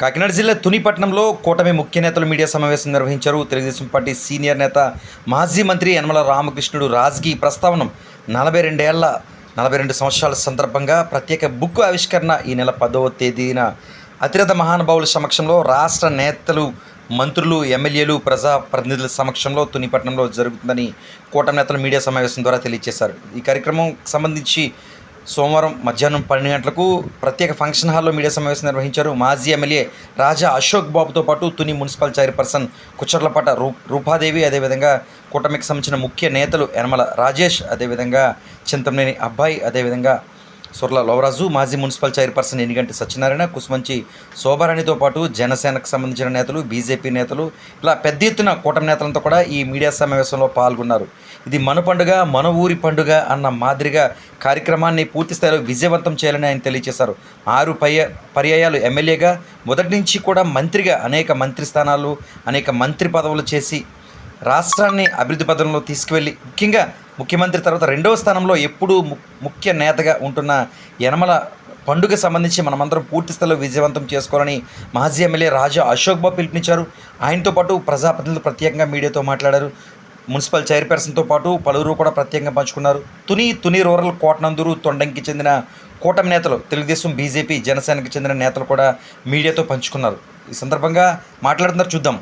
కాకినాడ జిల్లా తునిపట్నంలో కూటమి ముఖ్య నేతలు మీడియా సమావేశం నిర్వహించారు. తెలుగుదేశం పార్టీ సీనియర్ నేత మాజీ మంత్రి యనమల రామకృష్ణుడు రాజకీయ ప్రస్తావన నలభై రెండేళ్ళ నలభై రెండు సంవత్సరాల సందర్భంగా ప్రత్యేక బుక్ ఆవిష్కరణ ఈ నెల పదవ తేదీన అతిరథ మహానుభావుల సమక్షంలో రాష్ట్ర నేతలు మంత్రులు ఎమ్మెల్యేలు ప్రజా ప్రతినిధుల సమక్షంలో తునిపట్నంలో జరుగుతుందని కూటమి నేతలు మీడియా సమావేశం ద్వారా తెలియజేశారు. ఈ కార్యక్రమం సంబంధించి సోమవారం మధ్యాహ్నం పన్నెండు గంటలకు ప్రత్యేక ఫంక్షన్ హాల్లో మీడియా సమావేశం నిర్వహించారు మాజీ ఎమ్మెల్యే రాజా అశోక్ బాబుతో పాటు తుని మున్సిపల్ చైర్పర్సన్ కుచర్లపాట రూ రూపాదేవి అదేవిధంగా కూటమికి సంబంధించిన ముఖ్య నేతలు యనమల రాజేష్ అదేవిధంగా చింతమనేని అబ్బాయి అదేవిధంగా సుర్ల లోవరాజు మాజీ మున్సిపల్ చైర్పర్సన్ ఎనిగంటి సత్యనారాయణ కుసుమంచి శోభారాణితో పాటు జనసేనకు సంబంధించిన నేతలు బీజేపీ నేతలు ఇలా పెద్ద ఎత్తున కూటమి నేతలంతా కూడా ఈ మీడియా సమావేశంలో పాల్గొన్నారు. ఇది మన పండుగ మన ఊరి పండుగ అన్న మాదిరిగా కార్యక్రమాన్ని పూర్తి స్థాయిలో విజయవంతం చేయాలని ఆయన తెలియజేశారు. ఆరు పర్య పర్యాయాలు ఎమ్మెల్యేగా మొదటి నుంచి కూడా మంత్రిగా అనేక మంత్రి స్థానాలు అనేక మంత్రి పదవులు చేసి రాష్ట్రాన్ని అభివృద్ధి పదంలో తీసుకువెళ్ళి ముఖ్యంగా ముఖ్యమంత్రి తర్వాత రెండవ స్థానంలో ఎప్పుడూ ము- ముఖ్య నేతగా ఉంటున్న యనమల పండుగ సంబంధించి మనమందరం పూర్తి స్థాయిలో విజయవంతం చేసుకోవాలని మాజీ ఎమ్మెల్యే రాజా అశోక్ బాబు పిలుపునిచ్చారు. ఆయనతో పాటు ప్రజాప్రతినిధులు ప్రత్యేకంగా మీడియాతో మాట్లాడారు. మున్సిపల్ చైర్పర్సన్తో పాటు పలువురు కూడా ప్రత్యేకంగా పంచుకున్నారు. తుని తుని రూరల్ కోటనందూరు తొండంకి చెందిన కూటమి నేతలు తెలుగుదేశం బీజేపీ జనసేనకి చెందిన నేతలు కూడా మీడియాతో పంచుకున్నారు. ఈ సందర్భంగా మాట్లాడుతున్నారు చూద్దాం.